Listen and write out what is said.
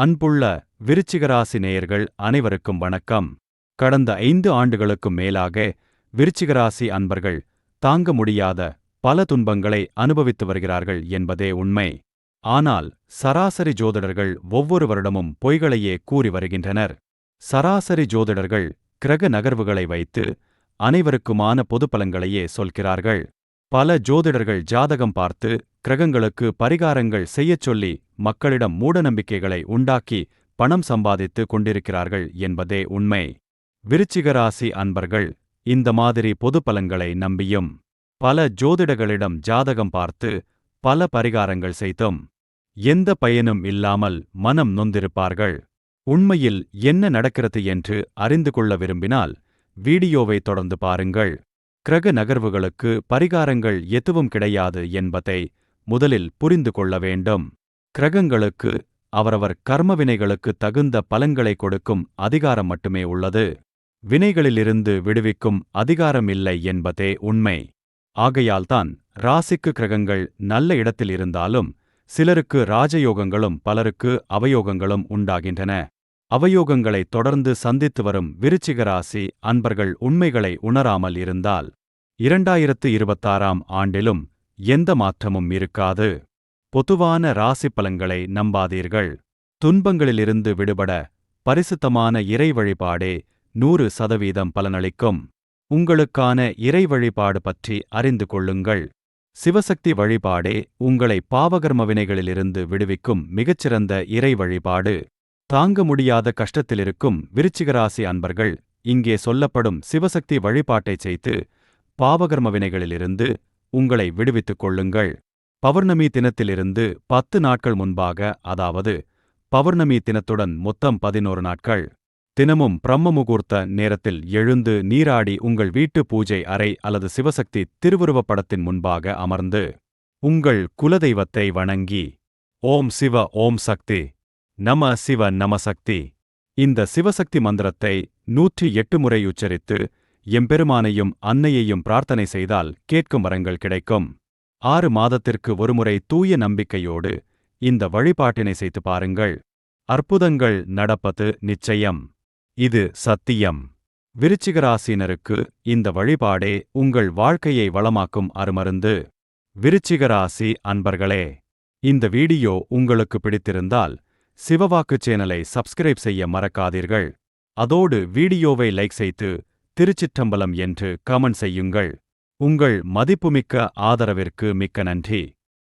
அன்புள்ள விருச்சிகராசி நேயர்கள் அனைவருக்கும் வணக்கம். கடந்த ஐந்து ஆண்டுகளுக்கும் மேலாக விருச்சிகராசி அன்பர்கள் தாங்க முடியாத பல துன்பங்களை அனுபவித்து வருகிறார்கள் என்பதே உண்மை. ஆனால் சராசரி ஜோதிடர்கள் ஒவ்வொரு வருடமும் பொய்களையே கூறி வருகின்றனர். சராசரி ஜோதிடர்கள் கிரக நகர்வுகளை வைத்து அனைவருக்குமான பொதுப்பலன்களையே சொல்கிறார்கள். பல ஜோதிடர்கள் ஜாதகம் பார்த்து கிரகங்களுக்கு பரிகாரங்கள் செய்யச் சொல்லி மக்களிடம் மூடநம்பிக்கைகளை உண்டாக்கி பணம் சம்பாதித்து கொண்டிருக்கிறார்கள் என்பதே உண்மை. விருச்சிகராசி அன்பர்கள் இந்த மாதிரி பொது பலன்களை நம்பியும். பல ஜோதிடர்களிடம் ஜாதகம் பார்த்து பல பரிகாரங்கள் செய்தும் எந்த பயனும் இல்லாமல் மனம் நொந்திருப்பார்கள். உண்மையில் என்ன நடக்கிறது என்று அறிந்து கொள்ள விரும்பினால் வீடியோவை தொடர்ந்து பாருங்கள். கிரக நகர்வுகளுக்கு பரிகாரங்கள் எதுவும் கிடையாது என்பதை முதலில் புரிந்து கொள்ள வேண்டும். கிரகங்களுக்கு அவரவர் கர்மவினைகளுக்கு தகுந்த பலன்களை கொடுக்கும் அதிகாரம் மட்டுமே உள்ளது. வினைகளிலிருந்து விடுவிக்கும் அதிகாரம் இல்லை என்பதே உண்மை. ஆகையால்தான் ராசிக்கு கிரகங்கள் நல்ல இடத்தில் இருந்தாலும் சிலருக்கு ராஜயோகங்களும் பலருக்கு அவயோகங்களும் உண்டாகின்றன. அவயோகங்களை தொடர்ந்து சந்தித்து வரும் விருச்சிக ராசி அன்பர்கள் உண்மைகளை உணராமல் இருந்தால் இரண்டாயிரத்து இருபத்தாறாம் ஆண்டிலும் எந்த மாற்றமும் இருக்காது. பொதுவான ராசி பலன்களை நம்பாதீர்கள். துன்பங்களிலிருந்து விடுபட பரிசுத்தமான இறை வழிபாடே நூறு சதவீதம் பலனளிக்கும். உங்களுக்கான இறை வழிபாடு பற்றி அறிந்து கொள்ளுங்கள். சிவசக்தி வழிபாடே உங்களை பாவகர்ம வினைகளிலிருந்து விடுவிக்கும் மிகச்சிறந்த இறை வழிபாடு. தாங்க முடியாத கஷ்டத்திலிருக்கும் விருச்சிகராசி அன்பர்கள் இங்கே சொல்லப்படும் சிவசக்தி வழிபாட்டைச் செய்து பாவகர்ம வினைகளிலிருந்து உங்களை விடுவித்துக் கொள்ளுங்கள். பௌர்ணமி தினத்திலிருந்து பத்து நாட்கள் முன்பாக அதாவது பௌர்ணமி தினத்துடன் மொத்தம் பதினோரு நாட்கள். தினமும் பிரம்ம முகூர்த்த நேரத்தில் எழுந்து நீராடி உங்கள் வீட்டு பூஜை அறை அல்லது சிவசக்தி திருவுருவப் படத்தின் முன்பாக அமர்ந்து உங்கள் குலதெய்வத்தை வணங்கி ஓம் சிவ ஓம் சக்தி நம சிவ நமசக்தி இந்த சிவசக்தி மந்திரத்தை நூற்றி எட்டு முறை உச்சரித்து எம்பெருமானையும் அன்னையையும் பிரார்த்தனை செய்தால் கேட்கும் வரங்கள் கிடைக்கும். ஆறு மாதத்திற்கு ஒருமுறை தூய நம்பிக்கையோடு இந்த வழிபாட்டினை செய்து பாருங்கள். அற்புதங்கள் நடப்பது நிச்சயம். இது சத்தியம். விருச்சிகராசினருக்கு இந்த வழிபாடே உங்கள் வாழ்க்கையை வளமாக்கும் அருமருந்து. விருச்சிகராசி அன்பர்களே இந்த வீடியோ உங்களுக்கு பிடித்திருந்தால் சிவவாக்கு சேனலை சப்ஸ்கிரைப் செய்ய மறக்காதீர்கள். அதோடு வீடியோவை லைக் செய்து திருச்சிற்றம்பலம் என்று கமெண்ட் செய்யுங்கள். உங்கள் மதிப்புமிக்க ஆதரவிற்கு மிக்க நன்றி.